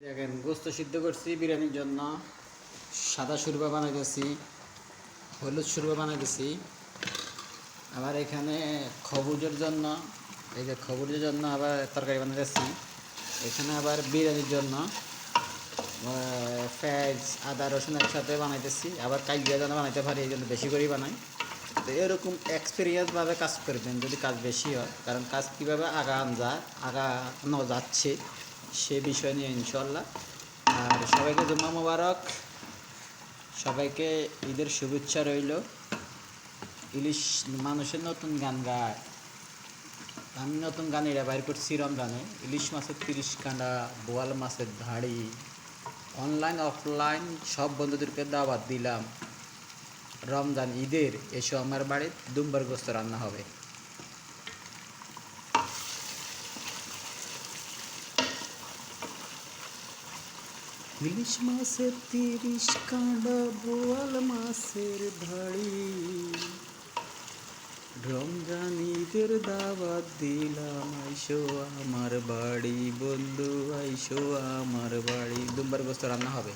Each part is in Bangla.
দেখেন, গোস্ত সিদ্ধ করছি বিরিয়ানির জন্য। সাদা সুরবা বানাইতেছি, হলুদ সুরবা বানাইতেছি। আবার এখানে খবুজের জন্য, এই যে খবুজের জন্য আবার তরকারি বানাইতেছি। এখানে আবার বিরিয়ানির জন্য পেঁয়াজ আদা, রসুন একসাথে বানাইতেছি। আবার কাইজিয়া যেন বানাইতে পারি, এই জন্য বেশি করেই বানাই। তো এরকম এক্সপিরিয়েন্সভাবে কাজ করবেন যদি কাজ বেশি হয়। কারণ কাজ কীভাবে আগান যায় আগানো যাচ্ছে। সে বিষয় নিয়ে ইনশাল্লাহ আর সবাইকে জুম্মা মোবারক। সবাইকে ঈদের শুভেচ্ছা রইল। ইলিশ মানুষের নতুন গান গায়। আমি নতুন গান এটা বাইর করছি রমজানে। ইলিশ মাছের তিরিশ কাঁডা বোয়াল মাছের ধাড়ি। অনলাইন, অফলাইন সব বন্ধুদেরকে দাওয়াত দিলাম। রমজান ঈদের, এসো আমার বাড়ি দুম্বার গোস্ত রান্না হবে। ইলিশ মাছের তিরিশ কাঁডা বোয়াল মাছের ধাড়ি রমজানিদের দাওয়াত দিলাম, আইসো আমার বাড়ি, বন্ধু, আইসো আমার বাড়ি। দুম্বার গোস্ত রান্না হবে।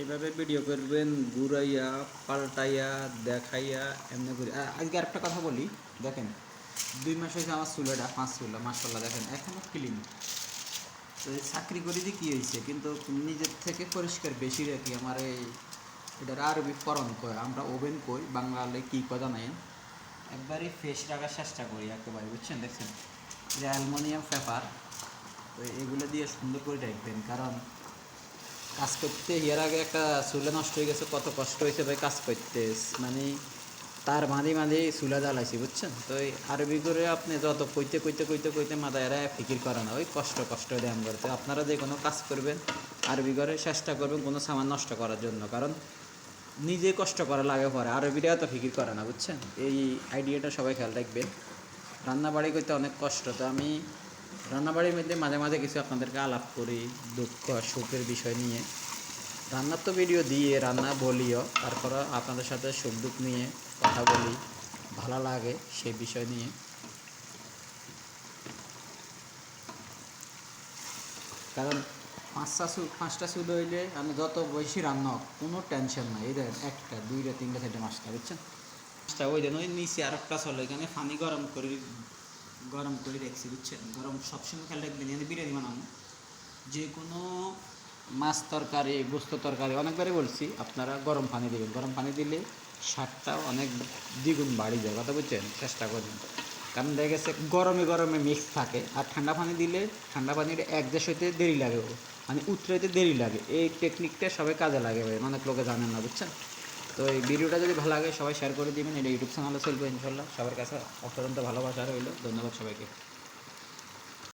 এইভাবে ভিডিও করবেন, ঘুরাইয়া, পাল্টাইয়া, দেখাইয়া, এমনি করে আজকে আরেকটা কথা বলি, দেখেন, দুই মাস হয়েছে আমার চুলাটা, পাঁচ চুলা মাসাল্লাহ দেখেন এখনও ক্লিন তো এই চাকরি করে দিয়ে কী হয়েছে, কিন্তু নিজের থেকে পরিষ্কার বেশি রাখি, আমার এই, এটার আরবি ফরন কয়, আমরা ওভেন কই, বাংলালে কী কথা নাই একবারই ফ্রেশ রাখার চেষ্টা করি একেবারে, বুঝছেন, দেখছেন? যে অ্যালমোনিয়াম, পেপার, তো এগুলো দিয়ে সুন্দর করে রাখবেন কারণ কাজ করতে, এর আগে একটা চুলা নষ্ট হয়ে গেছে, কত কষ্ট হয়েছে ভাই কাজ করতে। মানে তার মাঝে মাঝে চুলা জ্বালাইছি, বুঝছেন? তো এই আরবি করে আপনি যত কইতে কইতে কইতে কইতে মাথা এরা ফিকির করে না, ওই কষ্ট কষ্ট দেন করতে আপনারা যে কোনো কাজ করবেন, আরবি করে চেষ্টা করবেন কোনো সামান নষ্ট করার জন্য, কারণ নিজে কষ্ট করা লাগে পরে, আরবিরা এত ফিকির করে না, বুঝছেন? এই আইডিয়াটা সবাই খেয়াল রাখবেন। রান্নাবাড়ি করতে অনেক কষ্ট, তো আমি রান্নাবাড়ির মধ্যে মাঝে মাঝে কিছু আপনাদেরকে আলাপ করি, দুঃখ, সুখের বিষয় নিয়ে। রান্নার তো ভিডিও দিয়ে, রান্না বলিও তারপর আপনাদের সাথে সুখ দুঃখ নিয়ে কথা বলি, ভালো লাগে সেই বিষয় নিয়ে। কারণ পাঁচটা সু পাঁচটা সুদ হইলে আমি যত বেশি রান্না কোনো টেনশন নাই। এই দেখেন, একটা, দুইটা, তিনটা, চারটে, পাঁচটা, বুঝছেন? পাঁচটা, ওই দেন ওই নিচে আর একটা চলে, এখানে পানি গরম করে গরম করে রেখেছি, বুঝছেন? গরম সবসময় খেয়াল রাখবেন, এখানে বিরিয়ানি বানাবো যে কোনো মাছ তরকারি, গোস্ত তরকারি, অনেকবারই বলছি, আপনারা গরম পানি দেবেন। গরম পানি দিলে স্বাদটা অনেক দ্বিগুণ বাড়ি যায় কথা বুঝছেন? চেষ্টা করবেন। কারণ দেখা গেছে, গরমে গরমে মিক্স থাকে, আর ঠান্ডা পানি দিলে ঠান্ডা পানির এক দেশ হইতে দেরি লাগে। মানে উতরাইতে দেরি লাগে। এই টেকনিকটা সবাই কাজে লাগে ভাই অনেক লোকে জানেন না, বুঝছেন? তো এই ভিডিওটা যদি ভালো লাগে সবাই শেয়ার করে দিবেন। এটা ইউটিউব চ্যানেলে চলবে ইনশাল্লাহ। সবার কাছে অত্যন্ত ভালোবাসা রইল। ধন্যবাদ সবাইকে।